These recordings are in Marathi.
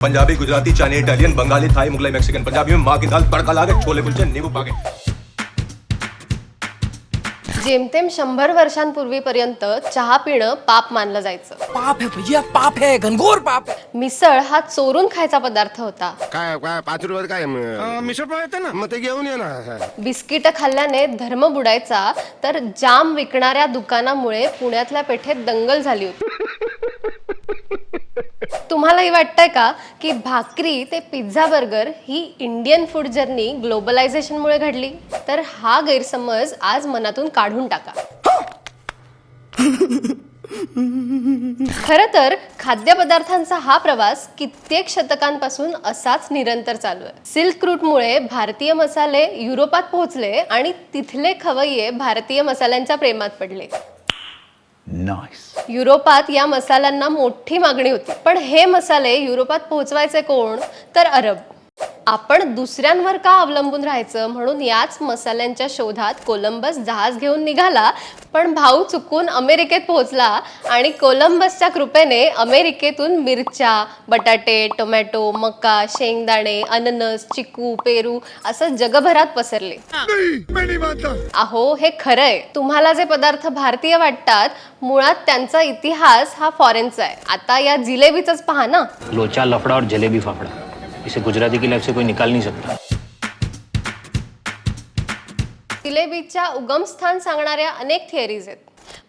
Punjabi Gujarati Chinese Italian Bengali Thai Mughlai Mexican Punjabi में माँ की दाल तड़का लागे छोले कुलचे नींबू पाके। जेमतेम शंभर वर्षांपूर्वीपर्यंत चहा पिणं पाप मानलं जायचं. पाप है भैया पाप है घनघोर पाप है. मिसळ हा चोरून खायचा पदार्थ होता. काय काय पाच रुपयात काय? मिसळ पाव येते ना. मग ते घेऊन ये ना. बिस्किट खाल्ल्याने धर्म बुडायचा तर जाम विकणाऱ्या दुकानामुळे पुण्यातल्या पेठेत दंगल झाली होती. तुम्हालाही वाटतंय का की भाकरी ते पिझ्झा बर्गर ही इंडियन फूड जर्नी ग्लोबलायझेशनमुळे घडली? तर हा गैरसमज आज मनातून काढून टाका. खर तर खाद्यपदार्थांचा हा प्रवास कित्येक शतकांपासून असाच निरंतर चालू आहे. सिल्क रूटमुळे भारतीय मसाले युरोपात पोहोचले आणि तिथले खवय्ये भारतीय मसाल्यांच्या प्रेमात पडले. युरोपात या मसाल्यांना मोठी मागणी होती. पण हे मसाले युरोपात पोहोचवायचे कोण? तर अरब. आपण दुसऱ्यांवर का अवलंबून राहायचं? म्हणून याच मसाल्यांच्या शोधात कोलंबस जहाज घेऊन निघाला. पण भाऊ चुकून अमेरिकेत पोहोचला आणि कोलंबसच्या कृपेने अमेरिकेतून मिरच्या बटाटे टोमॅटो मका शेंगदाणे अननस चिकू पेरू असं जगभरात पसरले. अहो हे खरंय. तुम्हाला जे पदार्थ भारतीय वाटतात मुळात त्यांचा इतिहास हा फॉरेनचा आहे. आता या जिलेबीच पहा ना. लोचा लफड़ा और जलेबी फाफड़ा. इसे गुजराती की लाइफ से कोई निकाल नहीं सकता। जिलेबीच्या उगमस्थान सांगणाऱ्या अनेक थिअरीज आहेत.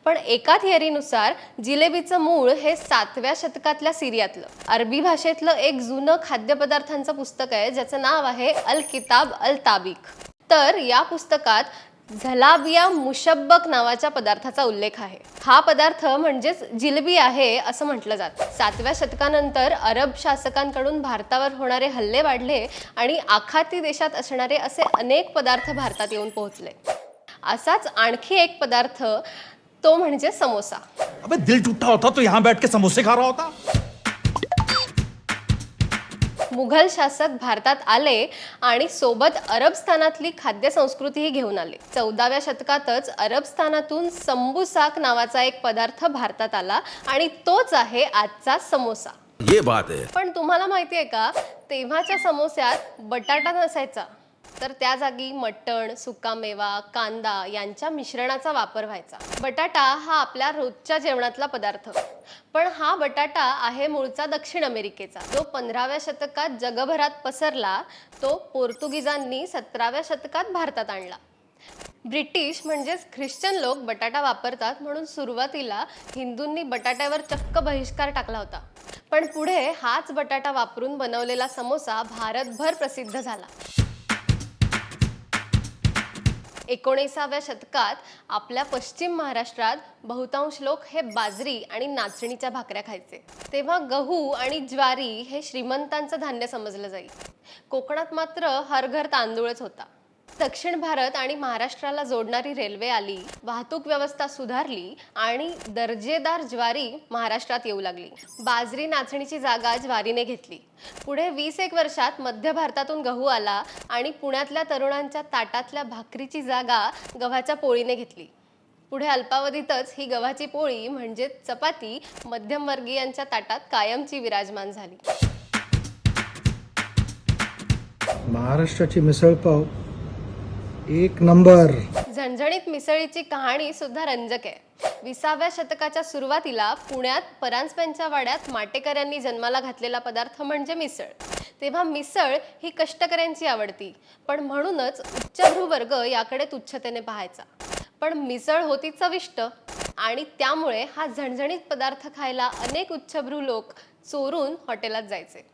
पण एका थिअरीनुसार जिलेबीचं मूळ हे सातव्या शतकातल्या सिरियातलं. अरबी भाषेतलं एक जुनं खाद्यपदार्थांचं पुस्तक आहे ज्याचं नाव आहे अल किताब अल ताबिक तर या पुस्तकात झलाबिया मुशब्बक नावाच्या पदार्थाचा उल्लेख आहे. हा पदार्थ म्हणजेच जिलबी आहे असं म्हटलं जातं. सातव्या शतकानंतर अरब शासकांकडून भारतावर होणारे हल्ले वाढले आणि आखाती देशात असणारे असे अनेक पदार्थ भारतात येऊन पोहोचले. असाच आणखी एक पदार्थ तो म्हणजे समोसा. अबे दिल टूटा होता तो यहाँ बैठ के समोसे खा रहा होता. मुघल शासक भारतात आले आणि सोबत अरब स्थानातली खाद्य संस्कृतीही घेऊन आले. चौदाव्या शतकातच अरब स्थानातून संबुसाक नावाचा एक पदार्थ भारतात आला आणि तोच आहे आजचा समोसा. ये बात आहे पण तुम्हाला माहिती आहे का तेव्हाच्या समोस्यात बटाटा नसायचा. तर त्या जागी मटण सुकामेवा कांदा यांच्या मिश्रणाचा वापर व्हायचा. बटाटा हा आपल्या रोजच्या जेवणातला पदार्थ. पण हा बटाटा आहे मूळचा दक्षिण अमेरिकेचा. जो पंधराव्या शतकात जगभरात पसरला तो पोर्तुगीजांनी सतराव्या शतकात भारतात आणला. ब्रिटिश म्हणजेच ख्रिश्चन लोक बटाटा वापरतात म्हणून सुरुवातीला हिंदूंनी बटाट्यावर चक्क बहिष्कार टाकला होता. पण पुढे हाच बटाटा वापरून बनवलेला समोसा भारतभर प्रसिद्ध झाला. एकोणीसाव्या शतकात आपल्या पश्चिम महाराष्ट्रात बहुतांश लोक हे बाजरी आणि नाचणीच्या भाकऱ्या खायचे. तेव्हा गहू आणि ज्वारी हे श्रीमंतांचं धान्य समजलं जाईल कोकणात मात्र हर घर तांदूळच होता. दक्षिण भारत आणि महाराष्ट्राला जोडणारी रेल्वे आली वाहतूक व्यवस्था सुधारली आणि दर्जेदार ज्वारी महाराष्ट्रात येऊ लागली. बाजरी नाचणीची जागा ज्वारीने घेतली. पुढे वीस एक वर्षात मध्य भारतातून गहू आला आणि पुण्यातल्या तरुणांच्या ताटातल्या भाकरीची जागा गव्हाच्या पोळीने घेतली. पुढे अल्पावधीतच ही गव्हाची पोळी म्हणजे चपाती मध्यमवर्गीयांच्या ताटात कायमची विराजमान झाली. महाराष्ट्राची मिसळपाव एक नंबर. झणझणीत मिसळीची कहाणी सुद्धा रंजक आहे. विसाव्या शतकाच्या सुरुवातीला पुण्यात परांजप्यांच्या वाड्यात माटेकऱ्यांनी जन्माला घातलेला पदार्थ म्हणजे मिसळ. तेव्हा मिसळ ही कष्टकऱ्यांची आवडती पण म्हणूनच उच्चभ्रू वर्ग याकडे तुच्छतेने पाहायचा. पण मिसळ होती चविष्ट आणि त्यामुळे हा झणझणीत पदार्थ खायला अनेक उच्चभ्रू लोक चोरून हॉटेलात जायचे.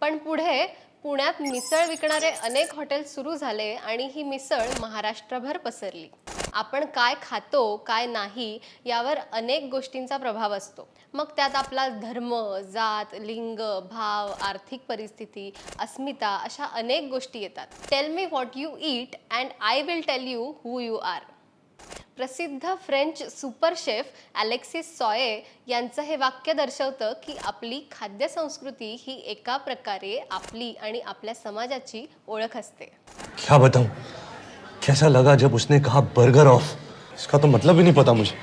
पण पुढे पुण्यात मिसळ विकणारे अनेक हॉटेल सुरू झाले आणि ही मिसळ महाराष्ट्रभर पसरली. आपण काय खातो काय नाही यावर अनेक गोष्टींचा प्रभाव असतो. मग त्यात आपला धर्म जात लिंग भाव आर्थिक परिस्थिती अस्मिता अशा अनेक गोष्टी येतात. Tell me what you eat and I will tell you who you are प्रसिद्ध French super chef Alexis Soyer यांचं हे वाक्य दर्शवतं की आपली खाद्य संस्कृती ही एका प्रकारे आपली आणि आपल्या समाजाची ओळख असते. क्या बताऊं? कैसा लगा जब उसने कहा बर्गर ऑफ इसका तो मतलब ही नहीं पता मुझे।